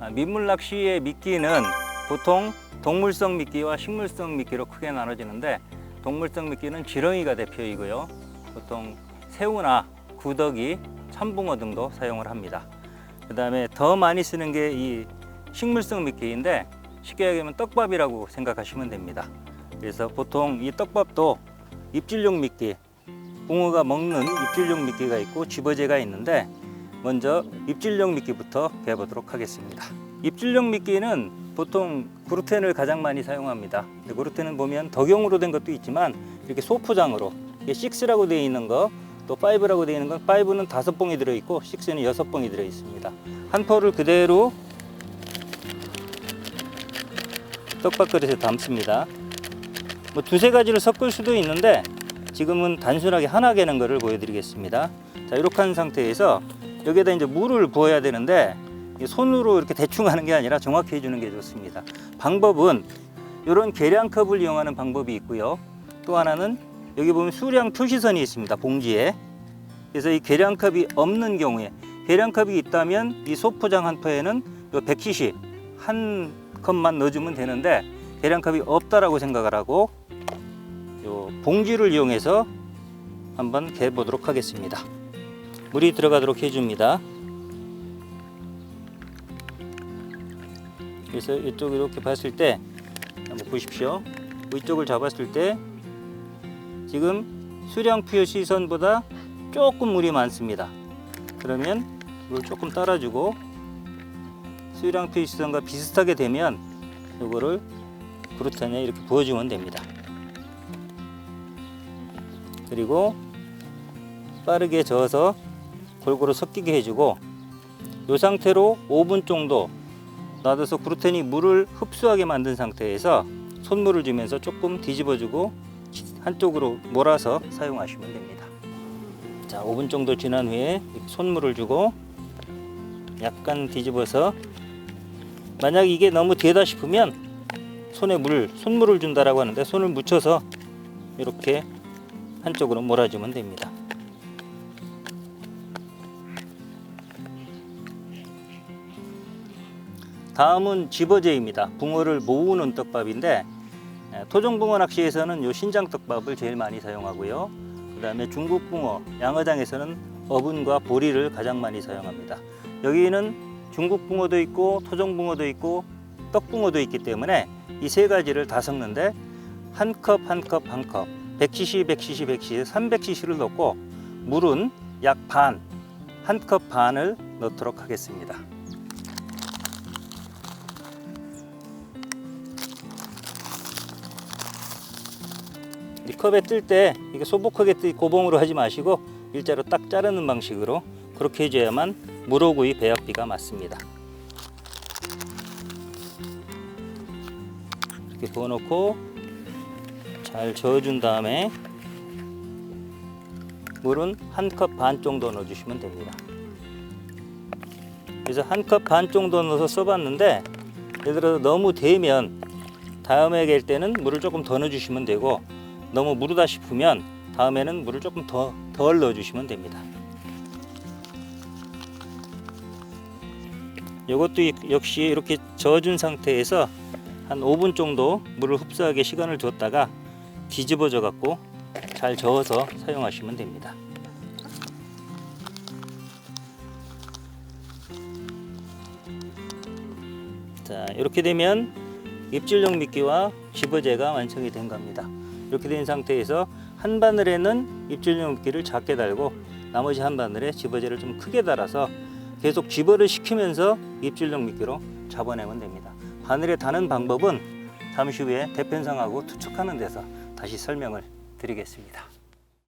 아, 민물 낚시의 미끼는 보통 동물성 미끼와 식물성 미끼로 크게 나눠지는데 동물성 미끼는 지렁이가 대표이고요. 보통 새우나 구더기, 참붕어 등도 사용을 합니다. 그 다음에 더 많이 쓰는 게 이 식물성 미끼인데 쉽게 얘기하면 떡밥이라고 생각하시면 됩니다. 그래서 보통 이 떡밥도 입질용 미끼, 붕어가 먹는 입질용 미끼가 있고 집어제가 있는데 먼저 입질용 미끼부터 배워보도록 하겠습니다. 입질용 미끼는 보통 그루텐을 가장 많이 사용합니다. 근데 그루텐은 보면 덕용으로 된 것도 있지만 이렇게 소포장으로 이게 6라고 되어 있는 거, 또 5라고 되어 있는 건 5는 다섯 봉이 들어 있고 6는 여섯 봉이 들어 있습니다. 한 포를 그대로 떡밥 그릇에 담습니다. 뭐 두세 가지를 섞을 수도 있는데 지금은 단순하게 하나 개는 거를 보여드리겠습니다. 자 이렇게 한 상태에서 여기에다 이제 물을 부어야 되는데 이 손으로 이렇게 대충 하는 게 아니라 정확히 해주는 게 좋습니다. 방법은 이런 계량컵을 이용하는 방법이 있고요. 또 하나는 여기 보면 수량 표시선이 있습니다. 봉지에. 그래서 이 계량컵이 없는 경우에 계량컵이 있다면 이 소포장 한 포에는 요 100cc 한 컵만 넣어주면 되는데 계량컵이 없다라고 생각을 하고 요 봉지를 이용해서 한번 개 보도록 하겠습니다. 물이 들어가도록 해줍니다. 그래서 이쪽 이렇게 봤을 때 한번 보십시오. 이쪽을 잡았을 때 지금 수량 표시 선보다 조금 물이 많습니다. 그러면 물 조금 따라주고 수량 표시 선과 비슷하게 되면 이거를 그루탄에 이렇게 부어주면 됩니다. 그리고 빠르게 저어서 골고루 섞이게 해주고 이 상태로 5분 정도 놔둬서 그루텐이 물을 흡수하게 만든 상태에서 손물을 주면서 조금 뒤집어주고 한쪽으로 몰아서 사용하시면 됩니다. 자, 5분 정도 지난 후에 손물을 주고 약간 뒤집어서 만약 이게 너무 되다 싶으면 손에 물, 손물을 준다라고 하는데 손을 묻혀서 이렇게 한쪽으로 몰아주면 됩니다. 다음은 집어제입니다. 붕어를 모으는 떡밥인데 에, 토종붕어 낚시에서는 요 신장 떡밥을 제일 많이 사용하고요. 그 다음에 중국 붕어, 양어장에서는 어분과 보리를 가장 많이 사용합니다. 여기는 중국 붕어도 있고 토종 붕어도 있고 떡 붕어도 있기 때문에 이 세 가지를 다 섞는데 한 컵 한 컵 한 컵 100cc, 100cc, 100cc, 300cc를 넣고 물은 약 반, 한 컵 반을 넣도록 하겠습니다. 컵에 뜰 때 이게 소복하게 뜨 고봉으로 하지 마시고 일자로 딱 자르는 방식으로 그렇게 해줘야만 물어구이 배합비가 맞습니다. 이렇게 부어놓고 잘 저어준 다음에 물은 한 컵 반 정도 넣어주시면 됩니다. 그래서 한 컵 반 정도 넣어서 써봤는데 예를 들어 너무 되면 다음에 갤 때는 물을 조금 더 넣어주시면 되고 너무 무르다 싶으면 다음에는 물을 조금 더 덜 넣어주시면 됩니다. 이것도 역시 이렇게 저어준 상태에서 한 5분 정도 물을 흡수하게 시간을 뒀다가 뒤집어져 갖고 잘 저어서 사용하시면 됩니다. 자, 이렇게 되면 입질용 미끼와 집어제가 완성이 된 겁니다. 이렇게 된 상태에서 한 바늘에는 입질용 미끼를 작게 달고 나머지 한 바늘에 집어제를 좀 크게 달아서 계속 집어를 시키면서 입질용 미끼로 잡아내면 됩니다. 바늘에 다는 방법은 잠시 후에 대편성하고 투척하는 데서 다시 설명을 드리겠습니다.